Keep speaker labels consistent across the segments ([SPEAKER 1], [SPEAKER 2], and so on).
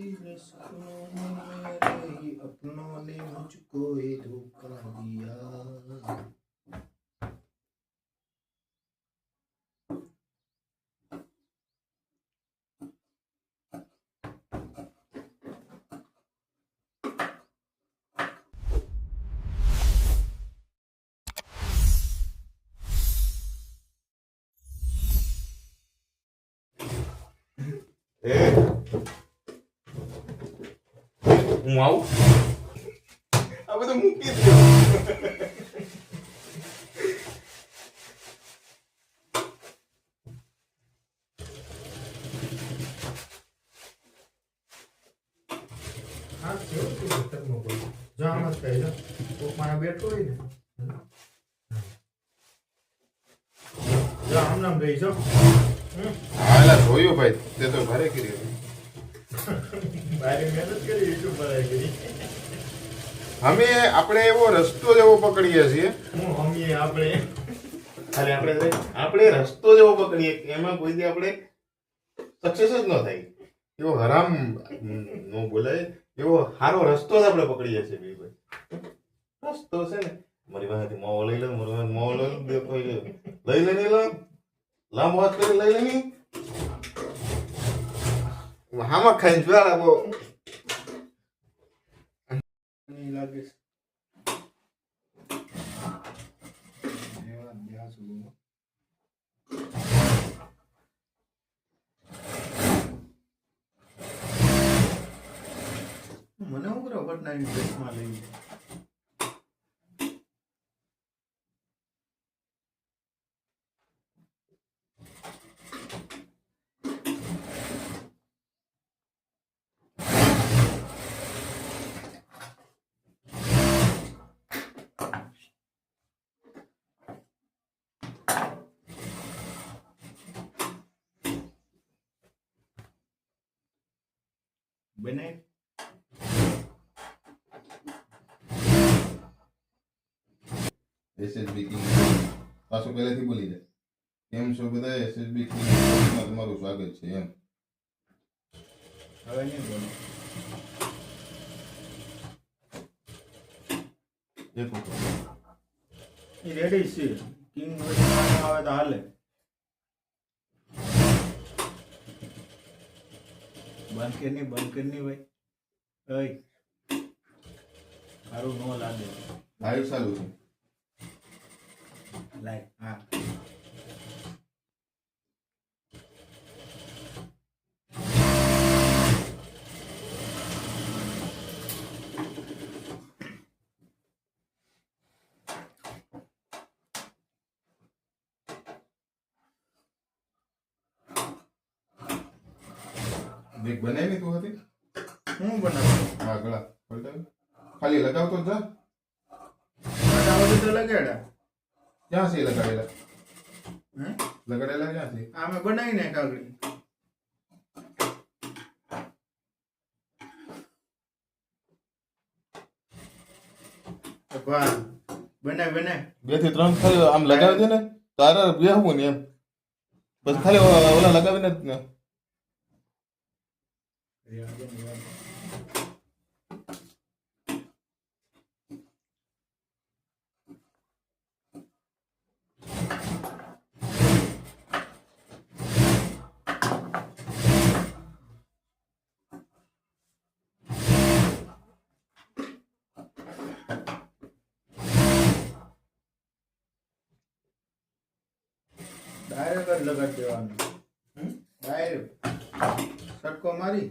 [SPEAKER 1] तेरे सपनों में मेरे अपनों ने मुझको ये धोखा दिया
[SPEAKER 2] હું આવું? આ બધું મૂકી દો.
[SPEAKER 1] હા જો જ બેઠો હોય ને. જો આમ નામ રહી છો હમ.
[SPEAKER 2] હાલા જોયું ભાઈ તે તો ઘરે કરી અમે આપણે એવો રસ્તો જેવો પકડીએ છીએ.
[SPEAKER 1] હું આપણે.
[SPEAKER 2] અરે આપણે આપણે રસ્તો જેવો પકડીએ એમાં કોઈ દી આપણે સક્સેસ જ ન થાય. એવો હરામ નો બોલાય. એવો સારો રસ્તો જ આપણે પકડીએ છીએ ભાઈ ભાઈ. રસ્તો છે ને. મારી પાસેથી મોવો લઈ લો મારી પાસે મોવો લઈ લો લઈ લઈ લે નહીં લો. લાંબો હાથ કરી લઈ લે.
[SPEAKER 1] છે એવા અભ્યાસ હોય. મને હું કરો વટનાની ડ્રેસમાં લઈ બને
[SPEAKER 2] એસએસબી કિંગ પાછું પહેલેથી બોલી દે. કેમ છો બધા? એસએસબી કિંગમાં તમારું સ્વાગત છે એમ.
[SPEAKER 1] હવે નહીં બોલો.
[SPEAKER 2] એક
[SPEAKER 1] એ રેડી છે. કિંગ આવે તો હાલે. બંધ કરી નહીં બંધ કરી નહીં ભાઈ. ઓય. મારું નો લાગે.
[SPEAKER 2] લાઈવ ચાલુ છે.
[SPEAKER 1] લાય હા.
[SPEAKER 2] બેગ બનાવી તું હતી.
[SPEAKER 1] હું બનાવું?
[SPEAKER 2] હા ગળા. પલટાવી. ખાલી લગાવતો જ જા.
[SPEAKER 1] બનાવું તો લગાડા
[SPEAKER 2] ક્યાં છે લગાડેલા?
[SPEAKER 1] હે?
[SPEAKER 2] લગાડેલા ક્યાં છે?
[SPEAKER 1] આમે બનાવીને કાગળી વાહ બનાય બનાય
[SPEAKER 2] બેથી ત્રણ ખાલી આમ લગાવી દે ને તારે બેહવું ને એમ. બસ ખાલી ઓલા લગાવીને જ ને.
[SPEAKER 1] ડાયરેક્ટ જ લગાડી દેવાનું હમ? ડાયરેક્ટ છટકો મારી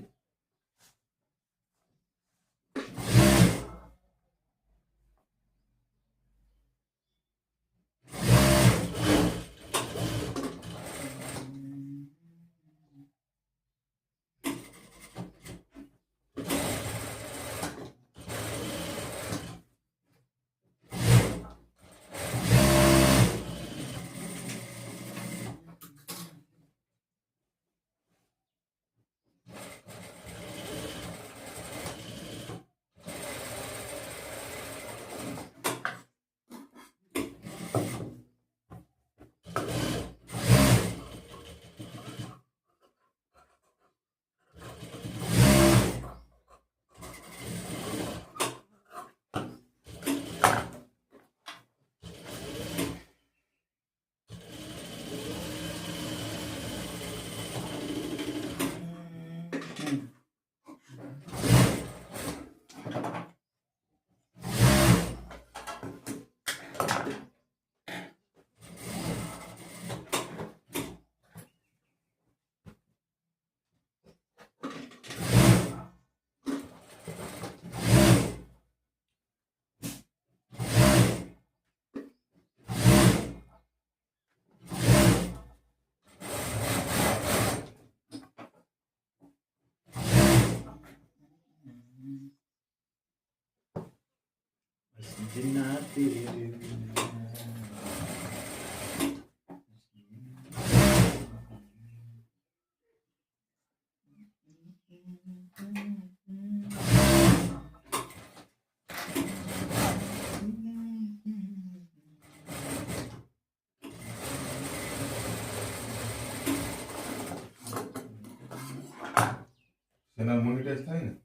[SPEAKER 2] सेना मोनिटाइज था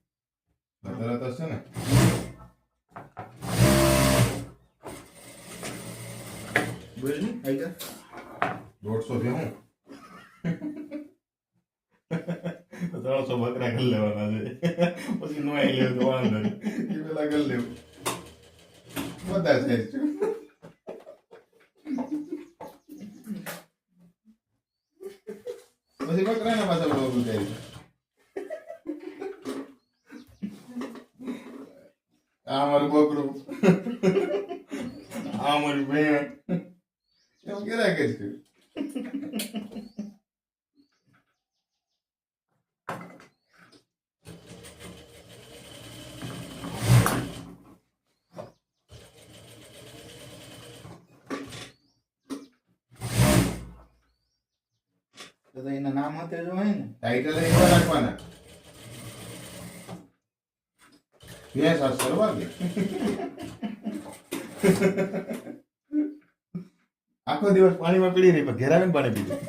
[SPEAKER 2] આખો દિવસ પાણીમાં પીડી રહી પણ ઘેરાવીને પાણી પીધું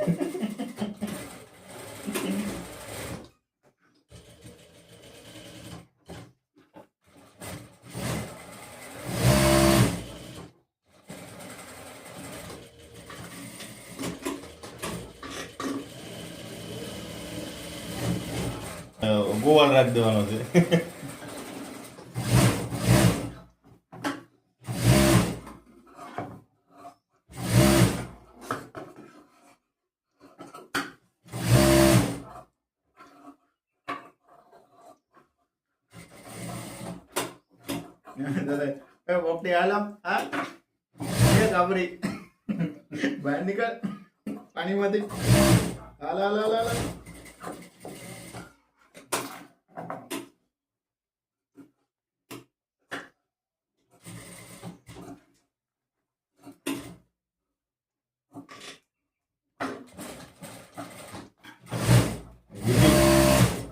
[SPEAKER 2] ગોવાળ રાખી દેવાનો છે.
[SPEAKER 1] वो अपने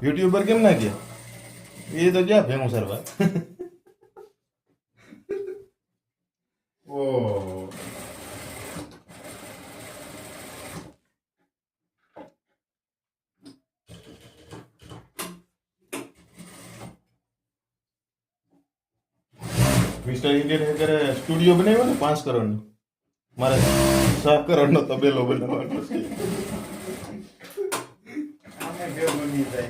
[SPEAKER 2] यूट्यूबर केम ना किया? ये तो क्या फ़ेमस है भाई? મિસ્ટર ઇન્ડિયન હેકરે સ્ટુડિયો બનાવ્યો ને પાંચ કરોડનો મારે છ કરોડનો તબેલો બનાવવાનો છે
[SPEAKER 1] આમે બે બની જાય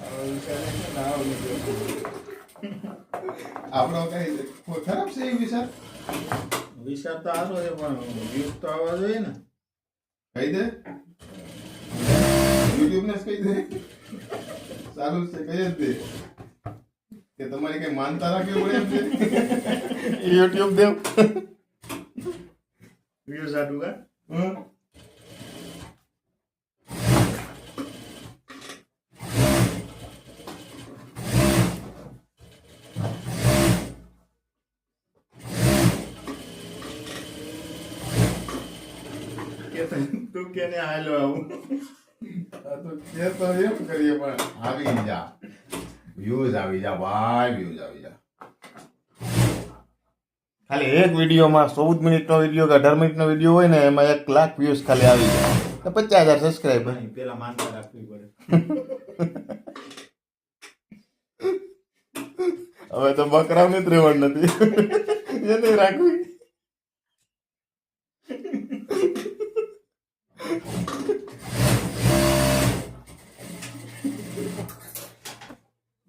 [SPEAKER 1] હવે વિચારે છે ને આવું જો.
[SPEAKER 2] આપણો કઈ કોઈ ખરાબ છે એ વિચાર
[SPEAKER 1] વિચાર તો સારો છે પણ વ્યૂઝ તો આવવા જોઈએ ને
[SPEAKER 2] કહી દે યુટ્યુબ ને જ કહી દે સારું છે કહી જ દે કે તમારી કઈ માનતા રાખવી પડે એમ છે યુટ્યુબ દેવ
[SPEAKER 1] વ્યૂઝ આટું કા
[SPEAKER 2] હમ.
[SPEAKER 1] કે તું તું કેને હાલો આવું
[SPEAKER 2] આ તો કે તો એમ કરીએ પણ આવી જા વ્યૂઝ આવી જા ભાઈ વ્યૂઝ આવી જા ખાલી એક વિડીયોમાં ચૌદ મિનિટનો વીડિયો કે અઢાર મિનિટનો વીડિયો હોય ને એમાં એક લાખ વ્યૂઝ ખાલી આવી જાય. તો પચાસ હજાર સબસ્ક્રાઈબર
[SPEAKER 1] નહીં, પેલા માનતા રાખવી પડે.
[SPEAKER 2] હવે તો બકરાને જ રહેવાનું નથી. એને રાખવી.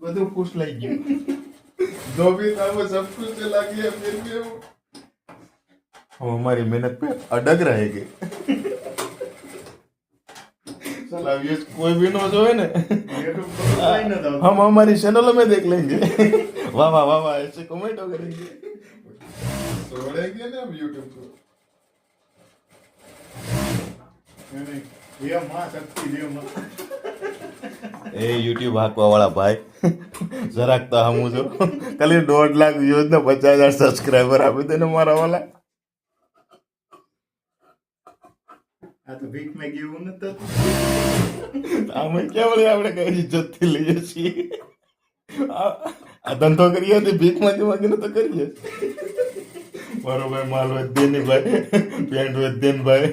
[SPEAKER 2] બધું ખુશ લઈ ગયું जो भी था वो सब कुछ चला गया फिर भी वो हम हमारी मेहनत पे अडग रहेंगे साला ये कोई भी ना जो है ना
[SPEAKER 1] YouTube પર કોઈ ન થતું.
[SPEAKER 2] हम हमारी चैनलों में देख लेंगे वाह वाह वाह वाह ऐसे कमेंट करेंगे छोड़ेंगे ना हम यूट्यूब को
[SPEAKER 1] નહીં, નહીં. દેવ માં શક્તિ દેવ માં
[SPEAKER 2] એ યુટ્યુબ હાંકવા વાળા ભાઈ. જરાક તો હમું છું. ખાલી દોઢ લાખ વ્યૂઝ ને પચાસ હજાર સબસ્ક્રાઈબર આપી દે ને મારા વાલા.
[SPEAKER 1] આ તો ભીખ મેં ગયું નતું
[SPEAKER 2] અમે ક્યાં વળી આપણે કઈ ઇજ્જત લઈએ છીએ? આ ધંધો કરીએ તો ભીખમાંથી માંગીને તો કરીએ. મારો ભાઈ માલ વધે નહીં ભાઈ. પેન્ટ વધે ને ભાઈ.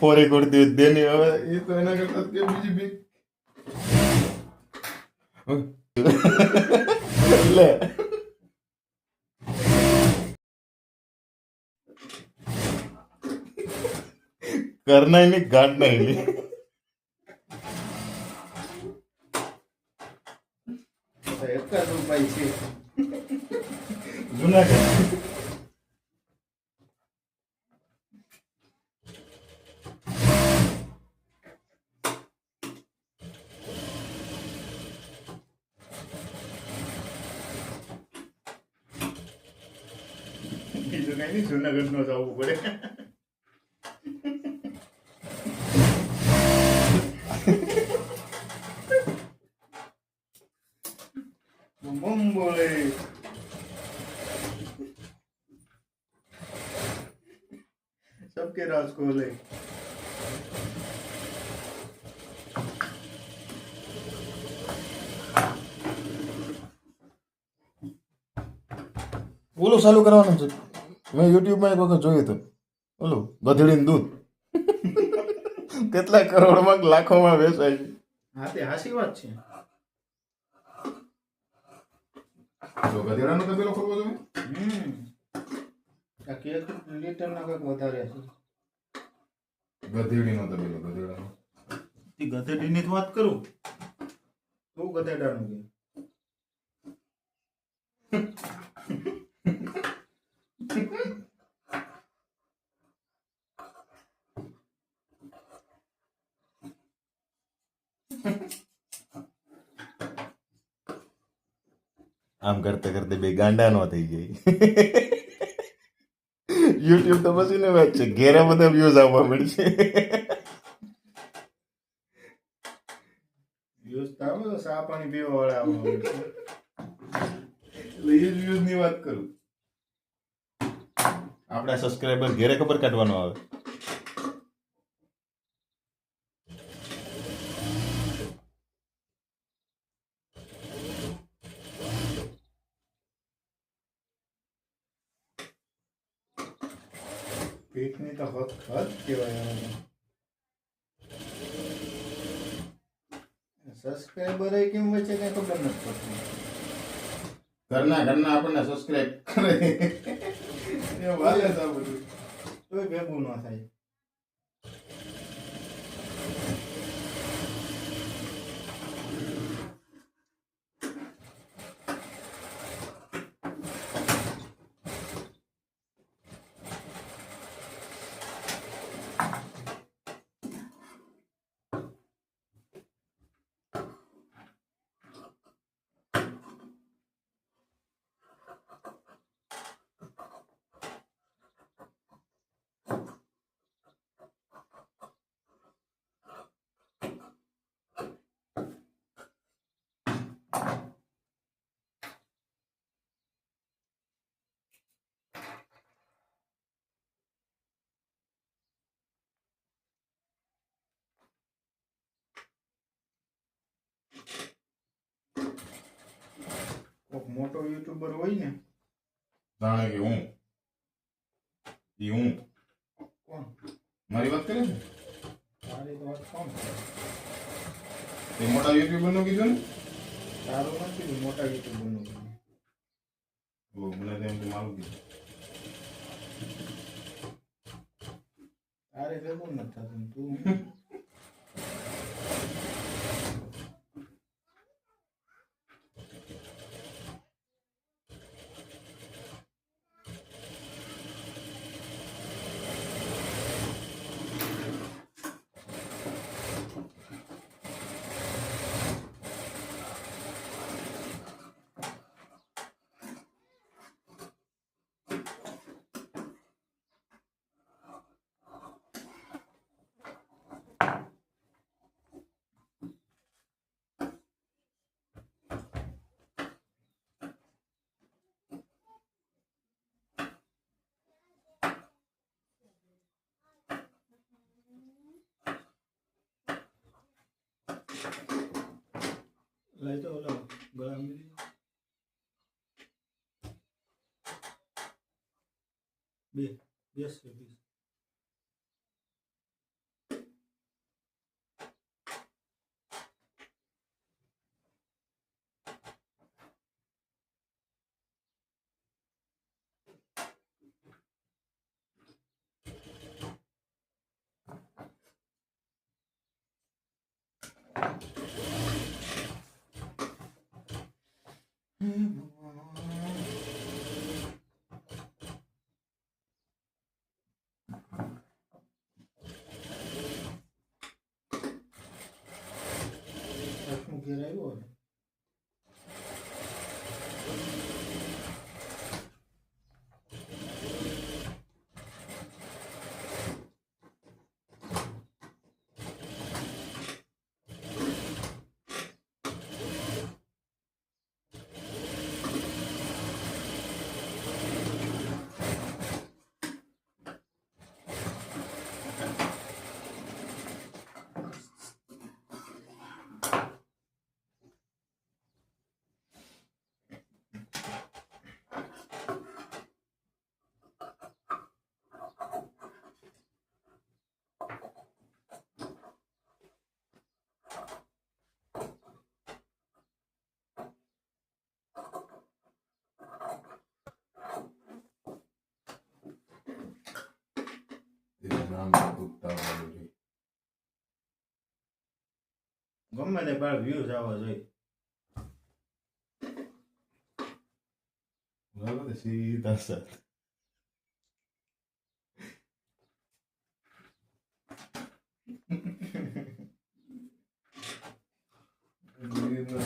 [SPEAKER 2] ફોરે કુર્તી વધે નહીં. હવે એ તો એના કરતા બીજી ભીખ Le. कर
[SPEAKER 1] नाही मी गाठ नाही
[SPEAKER 2] जुना
[SPEAKER 1] બીજું કઈ નહીં જુનાગઢ નો જવું પડે બમ બોલે सबके राज खोले
[SPEAKER 2] ઓલું ચાલુ કરવાનું છે મેં યુટ્યુબમાં એક વખત જોયું હતું. ઓલું ગધેડીનું દૂધ. કેટલા કરોડમાં લાખોમાં વેચાય છે.
[SPEAKER 1] હા તે હાસી વાત છે.
[SPEAKER 2] તો ગધેડાનો તબેલો ખોલવો તમે
[SPEAKER 1] હમ. આ કેક લીટર ના કંઈક વધારે છે.
[SPEAKER 2] ગધેડીનો તબેલો ગધેડાનો.
[SPEAKER 1] તે ગધેડીની જ વાત કરું? તું ગધેડાનું કે
[SPEAKER 2] આમ કરતે કરતે બે ગાંડા નો થઈ જાય યુટ્યુબ તો પછી ને વાત છે. ઘેરા બધા વ્યૂઝ આવવા મળશે.
[SPEAKER 1] વ્યૂઝ તો આવે સા પાણી પીવા વાળા આવવા.
[SPEAKER 2] એટલે એ વ્યૂઝની વાત કરું. આપણા સબસ્ક્રાઈબર ઘેરે ખબર કાઢવાનો આવે.
[SPEAKER 1] પેટની તો હદ હદ કહેવાય સબસ્ક્રાઈબર કેમ વચ્ચે કઈ ખબર નથી પડતી.
[SPEAKER 2] ઘરના ઘરના આપણને સબસ્ક્રાઇબ કરે. એ વાલે છે આ બધું
[SPEAKER 1] તોય ભેગું ન થાય કોક મોટો યુટ્યુબર હોય ને
[SPEAKER 2] જાણે કે હું ઈ હું
[SPEAKER 1] કોણ
[SPEAKER 2] મારી વાત કરે છે
[SPEAKER 1] તારી તો વાત કોણ કરે?
[SPEAKER 2] એ મોટા યુટ્યુબર નું કીધું ને
[SPEAKER 1] તારું નથી મોટા યુટ્યુબરનું
[SPEAKER 2] ઓ, મને તો એમ કે મારું કીધું
[SPEAKER 1] તારે ભેગું નથી થતું તું તો ઓલો ગળા મિલી બે બેસ છે બેસ આઠમું ઘેર આવ્યો ને
[SPEAKER 3] તેનું નામ ઉગતા હોવું જોઈએ.
[SPEAKER 1] ગમે તે બાર વ્યૂઝ આવવા જોઈએ
[SPEAKER 3] બરાબર? સીધા સર ગીરનો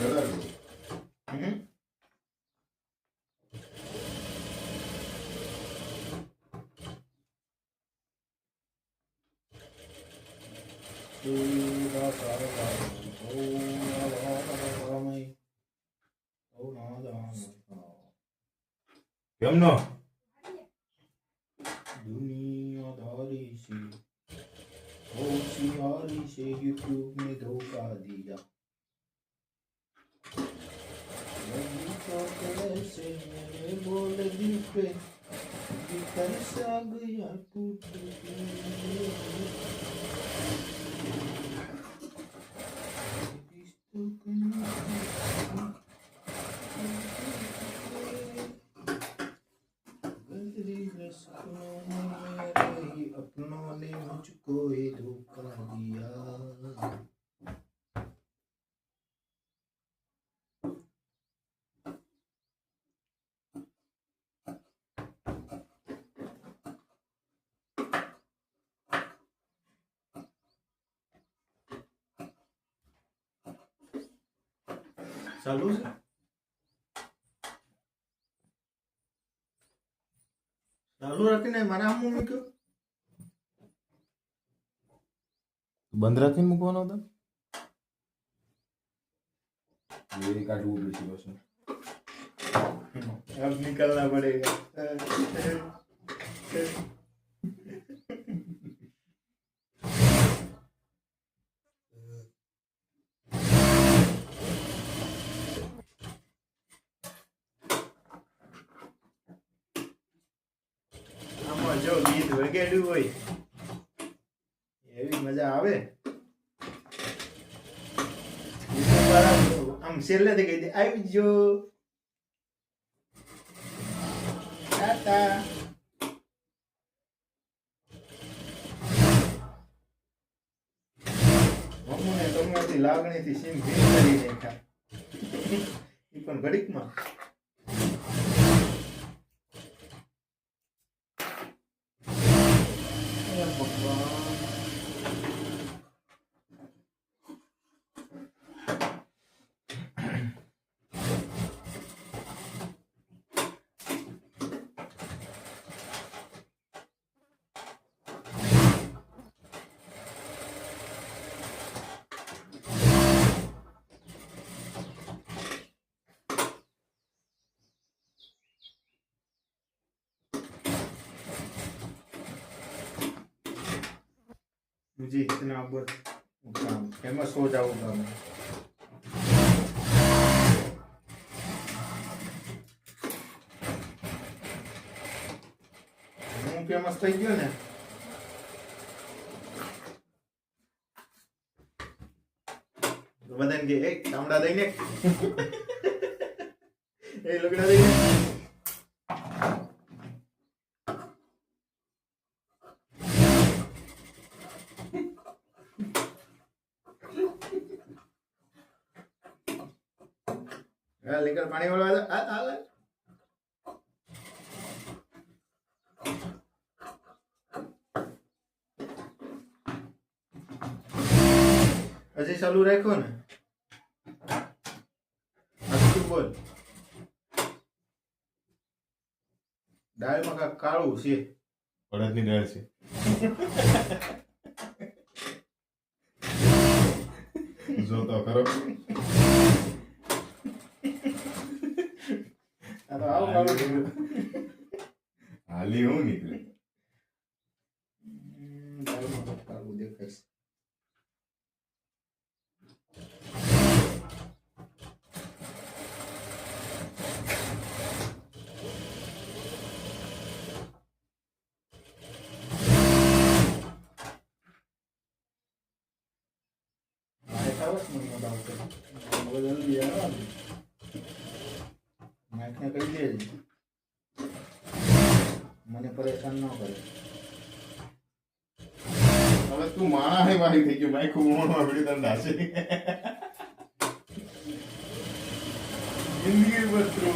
[SPEAKER 2] કેમનો
[SPEAKER 1] दुनियादारी से होशियारी से यूट्यूब ने धोखा दिया लगी तो कैसे मैंने बोल दी पे भीतर से आ गया टूट गंदरी अपनों ने मुझको ये धोखा दिया ચાલુ છે ચાલુ રાખીને મારા આમ મૂક્યો
[SPEAKER 2] બંધ રાખીને મૂકવાનો હતો
[SPEAKER 3] એ કાઢવું પડશે પાછું.
[SPEAKER 1] अब निकलना पड़ेगा વગાડ્યું હોય. એવી મજા આવે. આમ છેલ્લેથી કહી દે, આવી જો. ટાટા. મમ્મીને લાગણીથી સીમ ભીમ કરી નાખ્યા. એ પણ ઘડીકમાં. मुझे इतना बस કામ ફેમસ હો જાવું કામ હું ફેમસ થઈ ગયો ને તો બધાને કે એ ચામડા દઈને એ લગડા દઈને પાણી વાળવા આ હાલે હજી ચાલુ રાખ્યો ને? હજી બોલ? દાળમાં કાંઈક કાળું છે.
[SPEAKER 2] અડદની દાળ છે. જો તો ખરો
[SPEAKER 1] આ તો આવું કાળું નીકળ્યું.
[SPEAKER 3] હાલી હું નીકળે
[SPEAKER 2] ಬಿಡಿದಂಡ ಆಸೆ. ಹಿಂದಿಗೆ ಬರ್ತಿರೋ